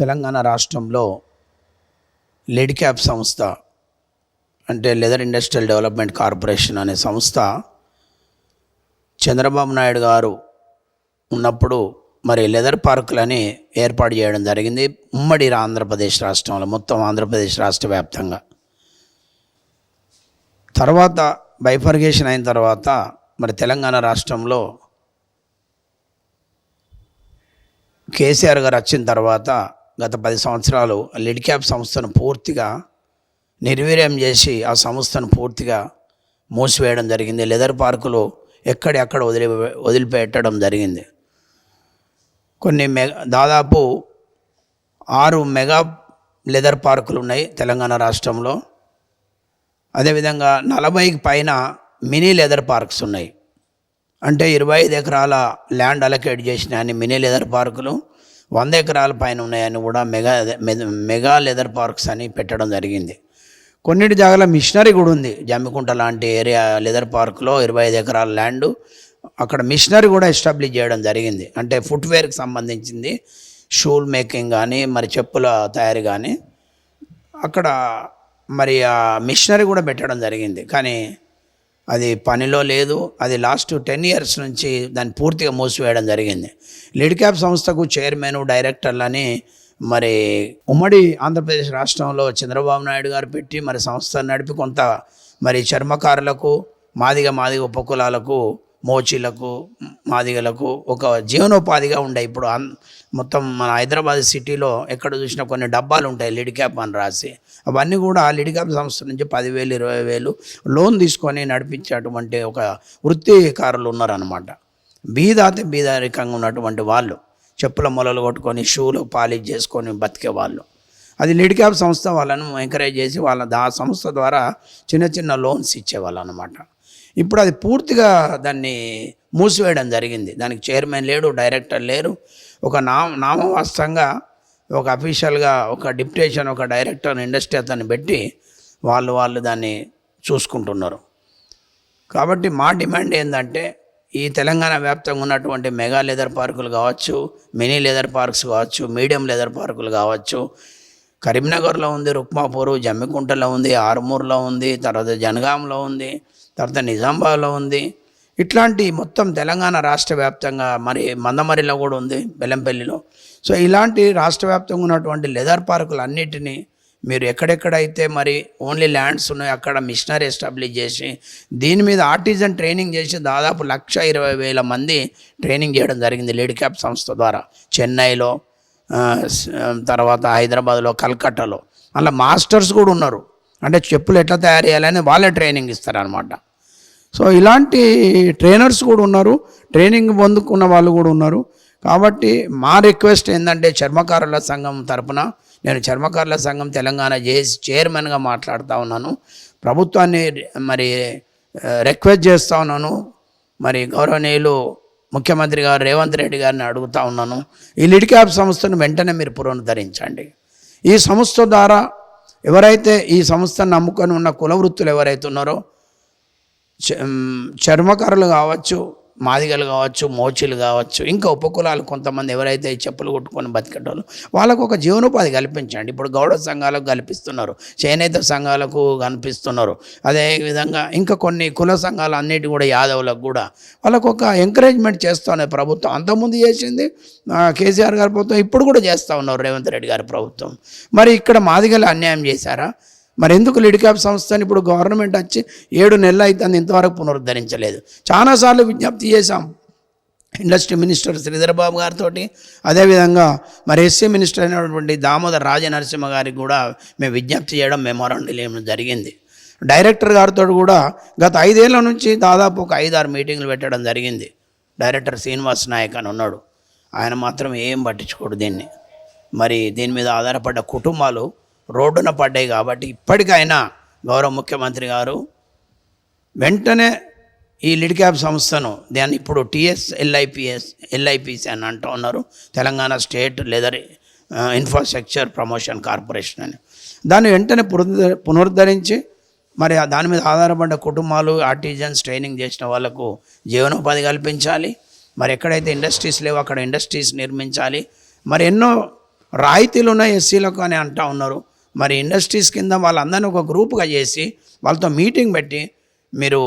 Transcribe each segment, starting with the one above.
తెలంగాణ రాష్ట్రంలో lead cap సంస్థ అంటే లెదర్ ఇండస్ట్రియల్ డెవలప్మెంట్ కార్పొరేషన్ అనే సంస్థ చంద్రబాబు నాయుడు గారు ఉన్నప్పుడు మరి లెదర్ పార్కులని ఏర్పాటు చేయడం జరిగింది. ఉమ్మడి ఆంధ్రప్రదేశ్ రాష్ట్రంలో మొత్తం ఆంధ్రప్రదేశ్ రాష్ట్ర వ్యాప్తంగా. తర్వాత బైఫర్గేషన్ అయిన తర్వాత మరి తెలంగాణ రాష్ట్రంలో కేసీఆర్ గారు వచ్చిన తర్వాత గత పది సంవత్సరాలు లిడ్ క్యాప్ సంస్థను పూర్తిగా నిర్వీర్యం చేసి ఆ సంస్థను పూర్తిగా మూసివేయడం జరిగింది. లెదర్ పార్కులు ఎక్కడెక్కడ వదిలి వదిలిపెట్టడం జరిగింది. కొన్ని మెగా దాదాపు ఆరు మెగా లెదర్ పార్కులు ఉన్నాయి తెలంగాణ రాష్ట్రంలో. అదేవిధంగా నలభైకి పైన మినీ లెదర్ పార్క్స్ ఉన్నాయి. అంటే ఇరవై ఐదు ఎకరాల ల్యాండ్ అలకేట్ చేసిన అన్ని మినీ లెదర్ పార్కులు. వంద ఎకరాల పైన ఉన్నాయని కూడా మెగా మెగా లెదర్ పార్క్స్ అని పెట్టడం జరిగింది. కొన్నిటి జాగాల మిషనరీ కూడా ఉంది. జమ్మికుంట లాంటి ఏరియా లెదర్ పార్క్లో ఇరవై ఐదు ఎకరాల ల్యాండ్ అక్కడ మిషనరీ కూడా ఎస్టాబ్లిష్ చేయడం జరిగింది. అంటే ఫుట్వేర్కి సంబంధించింది షూల్ మేకింగ్ కానీ మరి చెప్పుల తయారీ కానీ అక్కడ మరి ఆ మిషనరీ కూడా పెట్టడం జరిగింది. కానీ అది పనిలో లేదు. అది లాస్ట్ టెన్ ఇయర్స్ నుంచి దాన్ని పూర్తిగా మూసివేయడం జరిగింది. లిడ్ క్యాప్ సంస్థకు చైర్మన్ డైరెక్టర్లని మరి ఉమ్మడి ఆంధ్రప్రదేశ్ రాష్ట్రంలో చంద్రబాబు నాయుడు గారు పెట్టి మరి సంస్థ నడిపి కొంత మరి చర్మకారులకు మాదిగ మాదిగ ఉపకులాలకు మోచీలకు మాదిగలకు ఒక జీవనోపాధిగా ఉండే. ఇప్పుడు మొత్తం మన హైదరాబాద్ సిటీలో ఎక్కడ చూసినా కొన్ని డబ్బాలు ఉంటాయి లిడ్ క్యాప్ అని రాసి. అవన్నీ కూడా ఆ లిడ్ క్యాప్ సంస్థ నుంచి పదివేలు ఇరవై వేలు లోన్ తీసుకొని నడిపించేటువంటి ఒక వృత్తికారులు ఉన్నారనమాట బీదాతే బీదారికంగా ఉన్నటువంటి వాళ్ళు. చెప్పుల మొలలు కొట్టుకొని షూలు పాలిష్ చేసుకొని బతికే వాళ్ళు. అది లిడ్ క్యాప్ సంస్థ వాళ్ళను ఎంకరేజ్ చేసి వాళ్ళ ఆ సంస్థ ద్వారా చిన్న చిన్న లోన్స్ ఇచ్చేవాళ్ళు అనమాట ఇప్పుడు అది పూర్తిగా దాన్ని మూసివేయడం జరిగింది. దానికి చైర్మన్ లేడు డైరెక్టర్ లేరు. ఒక నామ నామవాస్తంగా ఒక అఫీషియల్గా ఒక డిప్యుటేషన్ ఒక డైరెక్టర్ ఇండస్ట్రీ అతన్ని పెట్టి వాళ్ళు వాళ్ళు దాన్ని చూసుకుంటున్నారు. కాబట్టి మా డిమాండ్ ఏంటంటే ఈ తెలంగాణ వ్యాప్తంగా ఉన్నటువంటి మెగా లెదర్ పార్కులు కావచ్చు మినీ లెదర్ పార్క్స్ కావచ్చు మీడియం లెదర్ పార్కులు కావచ్చు కరీంనగర్లో ఉంది రుక్మాపూర్ జమ్మికుంటలో ఉంది ఆరుమూరులో ఉంది తర్వాత జనగాంలో ఉంది తర్వాత నిజామాబాద్లో ఉంది. ఇట్లాంటి మొత్తం తెలంగాణ రాష్ట్ర వ్యాప్తంగా మరి మందమరిలో కూడా ఉంది బెల్లంపల్లిలో. సో ఇలాంటి రాష్ట్ర వ్యాప్తంగా ఉన్నటువంటి లెదర్ పార్కులు అన్నిటినీ మీరు ఎక్కడెక్కడైతే మరి ఓన్లీ ల్యాండ్స్ ఉన్నాయో అక్కడ మిషనరీ ఎస్టాబ్లిష్ చేసి దీని మీద ఆర్టిజన్ ట్రైనింగ్ చేసి దాదాపు లక్ష ఇరవై వేల మంది ట్రైనింగ్ చేయడం జరిగింది లీడ్ క్యాప్ సంస్థ ద్వారా. చెన్నైలో తర్వాత హైదరాబాద్లో కల్కట్టాలో. అలా మాస్టర్స్ కూడా ఉన్నారు. అంటే చెప్పులు ఎట్లా తయారు చేయాలని వాళ్ళే ట్రైనింగ్ ఇస్తారనమాట సో ఇలాంటి ట్రైనర్స్ కూడా ఉన్నారు. ట్రైనింగ్ పొందుకున్న వాళ్ళు కూడా ఉన్నారు. కాబట్టి మా రిక్వెస్ట్ ఏంటంటే చర్మకారుల సంఘం తరపున నేను చర్మకారుల సంఘం తెలంగాణ జేసి చైర్మన్గా మాట్లాడుతూ ఉన్నాను. ప్రభుత్వాన్ని మరి రిక్వెస్ట్ చేస్తూ ఉన్నాను. మరి గౌరవనీయులు ముఖ్యమంత్రి గారు రేవంత్ రెడ్డి గారిని అడుగుతా ఉన్నాను. ఈ లిడ్ క్యాప్ సంస్థను వెంటనే మీరు పునరుద్ధరించండి. ఈ సంస్థ ద్వారా ఎవరైతే ఈ సంస్థను నమ్ముకొని ఉన్న కుల వృత్తులు ఎవరైతే ఉన్నారో చర్మకారులు కావచ్చు మాదిగలు కావచ్చు మోచీలు కావచ్చు ఇంకా ఉపకులాలు కొంతమంది ఎవరైతే చెప్పులు కొట్టుకొని బతికేటోళ్ళు వాళ్ళకు ఒక జీవనోపాధి కల్పించండి. ఇప్పుడు గౌడ సంఘాలకు కల్పిస్తున్నారు చేనేత సంఘాలకు కనిపిస్తున్నారు. అదేవిధంగా ఇంకా కొన్ని కుల సంఘాలు అన్నిటి కూడా యాదవులకు కూడా వాళ్ళకు ఒక ఎంకరేజ్మెంట్ చేస్తూనే ప్రభుత్వం. అంతకుముందు చేసింది కేసీఆర్ గారి ప్రభుత్వం ఇప్పుడు కూడా చేస్తూ ఉన్నారు రేవంత్ రెడ్డి గారి ప్రభుత్వం. మరి ఇక్కడ మాదిగలు అన్యాయం చేశారా? మరి ఎందుకు లిడ్ క్యాప్ సంస్థని ఇప్పుడు గవర్నమెంట్ వచ్చి ఏడు నెలలు అవుతుంది ఇంతవరకు పునరుద్ధరించలేదు. చాలాసార్లు విజ్ఞప్తి చేశాం. ఇండస్ట్రీ మినిస్టర్ శ్రీధరబాబు గారితో అదేవిధంగా మరి ఎస్సీ మినిస్టర్ అయినటువంటి దామోదర్ రాజనరసింహ గారికి కూడా మేము విజ్ఞప్తి చేయడం మెమోరాండం ఇవ్వడం జరిగింది. డైరెక్టర్ గారితో కూడా గత ఐదేళ్ళ నుంచి దాదాపు ఒక ఐదారు మీటింగ్లు పెట్టడం జరిగింది. డైరెక్టర్ శ్రీనివాస్ నాయక్ అని ఉన్నాడు. ఆయన మాత్రం ఏం పట్టించుకోడు దీన్ని. మరి దీని మీద ఆధారపడ్డ కుటుంబాలు రోడ్డున పడ్డాయి కాబట్టి ఇప్పటికైనా గౌరవ ముఖ్యమంత్రి గారు వెంటనే ఈ లిడిక్యాప్ సంస్థను దాన్ని ఇప్పుడు టీఎస్ ఎల్ఐపిఎస్ ఎల్ఐపిసి అని అంటూ ఉన్నారు. Telangana state leather infrastructure promotion corporation అని. దాన్ని వెంటనే పునరుద్ధ పునరుద్ధరించి మరి దాని మీద ఆధారపడ్డ కుటుంబాలు ఆర్టిజన్స్ ట్రైనింగ్ చేసిన వాళ్ళకు జీవనోపాధి కల్పించాలి. మరి ఎక్కడైతే ఇండస్ట్రీస్ లేవో అక్కడ ఇండస్ట్రీస్ నిర్మించాలి. మరి ఎన్నో రాయితీలు ఉన్నాయి ఎస్సీలకు అని అంటా ఉన్నారు. మరి ఇండస్ట్రీస్ కింద వాళ్ళందరినీ ఒక గ్రూప్గా చేసి వాళ్ళతో మీటింగ్ పెట్టి మీరు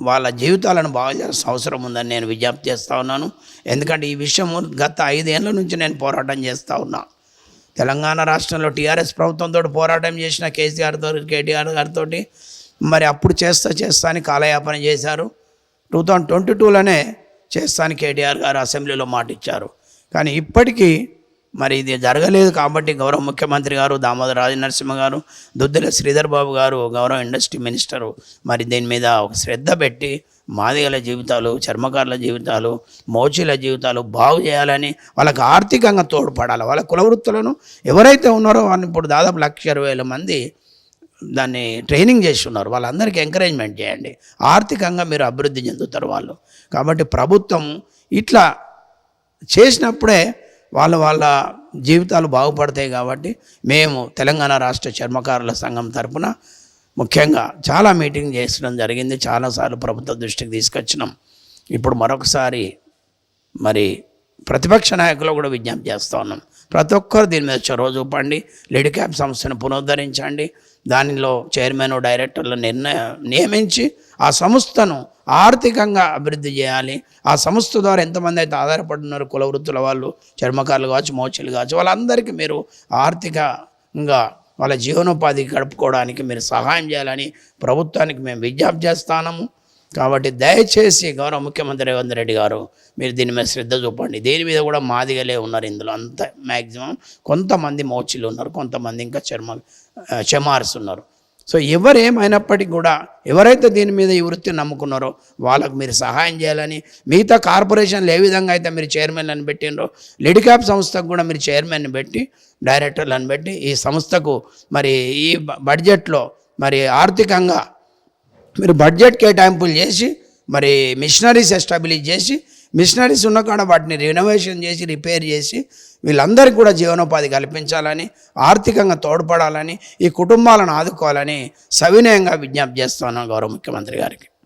వాళ్ళ జీవితాలను బాగు చేయాల్సిన అవసరం ఉందని నేను విజ్ఞప్తి చేస్తూ ఉన్నాను. ఎందుకంటే ఈ విషయం గత ఐదేళ్ళ నుంచి నేను పోరాటం చేస్తూ ఉన్నా. తెలంగాణ రాష్ట్రంలో టీఆర్ఎస్ ప్రభుత్వంతో పోరాటం చేసిన కేసీఆర్తో కేటీఆర్ గారితో మరి అప్పుడు చేస్తా చేస్తా అని కాలయాపన చేశారు. టూ థౌజండ్ ట్వంటీ టూలోనే చేస్తాను కేటీఆర్ గారు అసెంబ్లీలో మాట ఇచ్చారు కానీ ఇప్పటికీ మరి ఇది జరగలేదు కాబట్టి గౌరవ ముఖ్యమంత్రి గారు దామోదర రాజనరసింహ గారు దుద్దిల శ్రీధర్ బాబు గారు గౌరవ ఇండస్ట్రీ మినిస్టరు మరి దీని మీద ఒక శ్రద్ధ పెట్టి మాదిగల జీవితాలు చర్మకారుల జీవితాలు మోచీల జీవితాలు బాగు చేయాలని వాళ్ళకి ఆర్థికంగా తోడ్పడాలి. వాళ్ళ కుల వృత్తులను ఎవరైతే ఉన్నారో వాళ్ళని ఇప్పుడు దాదాపు లక్ష ఇరవై వేల మంది దాన్ని ట్రైనింగ్ చేస్తున్నారు. వాళ్ళందరికీ ఎంకరేజ్మెంట్ చేయండి. ఆర్థికంగా మీరు అభివృద్ధి చెందుతారు వాళ్ళు. కాబట్టి ప్రభుత్వం ఇట్లా చేసినప్పుడే వాళ్ళ వాళ్ళ జీవితాలు బాగుపడతాయి కాబట్టి మేము తెలంగాణ రాష్ట్ర చర్మకారుల సంఘం తరపున ముఖ్యంగా చాలా మీటింగ్ చేసడం జరిగింది. చాలాసార్లు ప్రభుత్వ దృష్టికి తీసుకొచ్చినాం. ఇప్పుడు మరొకసారి మరి ప్రతిపక్ష నాయకులు కూడా విజ్ఞప్తి చేస్తూ ఉన్నాం. ప్రతి ఒక్కరు దీని మీద చొరవ చూపండి. లిడ్ క్యాప్ సంస్థను పునరుద్ధరించండి. దానిలో చైర్మన్ డైరెక్టర్లు నిర్ణయ నియమించి ఆ సంస్థను ఆర్థికంగా అభివృద్ధి చేయాలి. ఆ సంస్థ ద్వారా ఎంతమంది అయితే ఆధారపడుతున్నారు కుల వృత్తుల వాళ్ళు చర్మకారులు కావచ్చు మోచలు కావచ్చు వాళ్ళందరికీ మీరు ఆర్థికంగా వాళ్ళ జీవనోపాధి గడుపుకోవడానికి మీరు సహాయం చేయాలని ప్రభుత్వానికి మేము విజ్ఞప్తి చేస్తాము కాబట్టి దయచేసి గౌరవ ముఖ్యమంత్రి రేవంత్ రెడ్డి గారు మీరు దీని మీద శ్రద్ధ చూపండి. దీని మీద కూడా మాదిగలే ఉన్నారు ఇందులో. అంత మ్యాక్సిమం కొంతమంది మోచిలు ఉన్నారు కొంతమంది ఇంకా చర్మ చెమార్స్ ఉన్నారు. సో ఎవరేమైనప్పటికీ కూడా ఎవరైతే దీని మీద ఈ వృత్తిని నమ్ముకున్నారో వాళ్ళకు మీరు సహాయం చేయాలని మిగతా కార్పొరేషన్లు ఏ విధంగా అయితే మీరు చైర్మన్లను పెట్టినరో లిడికాప్ సంస్థకు కూడా మీరు చైర్మన్ని పెట్టి డైరెక్టర్లను పెట్టి ఈ సంస్థకు మరి ఈ బడ్జెట్లో మరి ఆర్థికంగా మీరు బడ్జెట్ కేటాయింపులు చేసి మరి మిషనరీస్ ఎస్టాబ్లిష్ చేసి మిషనరీస్ ఉన్న కాడ వాటిని రినోవేషన్ చేసి రిపేర్ చేసి వీళ్ళందరికీ కూడా జీవనోపాధి కల్పించాలని ఆర్థికంగా తోడ్పడాలని ఈ కుటుంబాలను ఆదుకోవాలని సవినయంగా విజ్ఞప్తి చేస్తున్నాను గౌరవ ముఖ్యమంత్రి గారికి.